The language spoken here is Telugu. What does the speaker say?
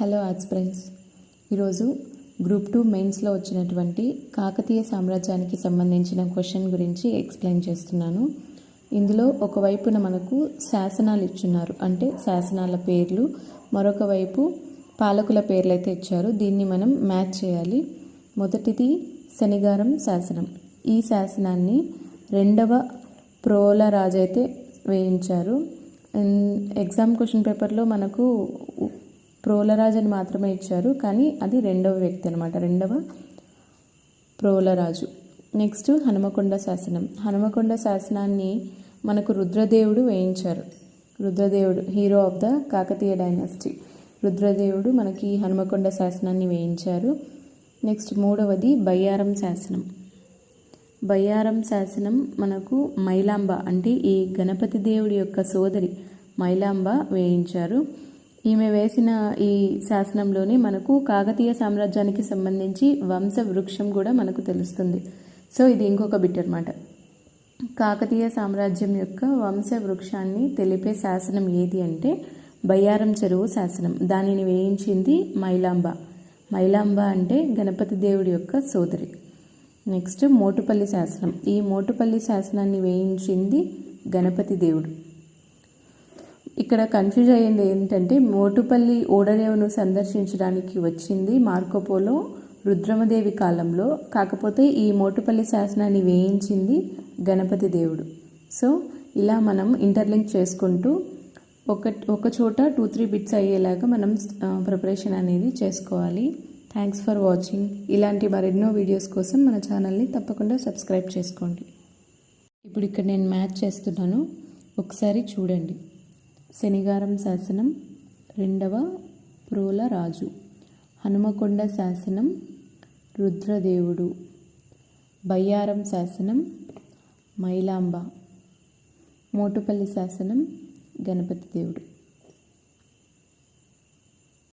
హలో ఆర్ట్స్ ఫ్రెండ్స్ ఈరోజు గ్రూప్ టూ మెయిన్స్లో వచ్చినటువంటి కాకతీయ సామ్రాజ్యానికి సంబంధించిన క్వశ్చన్ గురించి ఎక్స్ప్లెయిన్ చేస్తున్నాను. ఇందులో ఒకవైపున మనకు శాసనాలు ఇచ్చున్నారు. అంటే శాసనాల పేర్లు మరొక వైపు పాలకుల పేర్లు అయితే ఇచ్చారు. దీన్ని మనం మ్యాచ్ చేయాలి. మొదటిది శనిగారం శాసనం. ఈ శాసనాన్ని రెండవ ప్రోల రాజు అయితే వేయించారు. ఎగ్జామ్ క్వశ్చన్ పేపర్లో మనకు ప్రోలరాజు అని మాత్రమే ఇచ్చారు కానీ అది రెండవ వ్యక్తి అనమాట రెండవ ప్రోలరాజు. నెక్స్ట్ హనుమకొండ శాసనం. హనుమకొండ శాసనాన్ని మనకు రుద్రదేవుడు వేయించారు. రుద్రదేవుడు hero of the Kakatiya dynasty రుద్రదేవుడు మనకి హనుమకొండ శాసనాన్ని వేయించారు. నెక్స్ట్ మూడవది బయ్యారం శాసనం. బయ్యారం శాసనం మనకు మైలాంబ అంటే ఈ గణపతి దేవుడి యొక్క సోదరి మైలాంబ వేయించారు. ఈమె వేసిన ఈ శాసనంలోనే మనకు కాకతీయ సామ్రాజ్యానికి సంబంధించి వంశ వృక్షం కూడా మనకు తెలుస్తుంది. సో ఇది ఇంకొక బిట్ అనమాట కాకతీయ సామ్రాజ్యం యొక్క వంశ వృక్షాన్ని తెలిపే శాసనం ఏది అంటే బయ్యారం చెరువు శాసనం. దానిని వేయించింది మైలాంబ. మైలాంబ అంటే గణపతి దేవుడి యొక్క సోదరి. నెక్స్ట్ మోటుపల్లి శాసనం. ఈ మోటుపల్లి శాసనాన్ని వేయించింది గణపతి దేవుడు. ఇక్కడ కన్ఫ్యూజ్ అయ్యింది ఏంటంటే మోటుపల్లి ఓడరేవును సందర్శించడానికి వచ్చింది మార్కోపోలో రుద్రమదేవి కాలంలో. కాకపోతే ఈ మోటుపల్లి శాసనాన్ని వేయించింది గణపతి దేవుడు. సో ఇలా మనం ఇంటర్లింక్ చేసుకుంటూ ఒక ఒక చోట టూ త్రీ బిట్స్ అయ్యేలాగా మనం ప్రిపరేషన్ అనేది చేసుకోవాలి. థ్యాంక్స్ ఫర్ వాచింగ్ ఇలాంటి మరెన్నో వీడియోస్ కోసం మన ఛానల్ని తప్పకుండా సబ్స్క్రైబ్ చేసుకోండి. ఇప్పుడు ఇక్కడ నేను మ్యాచ్ చేస్తున్నాను. ఒకసారి చూడండి. శనిగారం శాసనం రెండవ ప్రోల రాజు. హనుమకొండ శాసనం రుద్రదేవుడు. బయ్యారం శాసనం మైలాంబ. మోటుపల్లి శాసనం గణపతి దేవుడు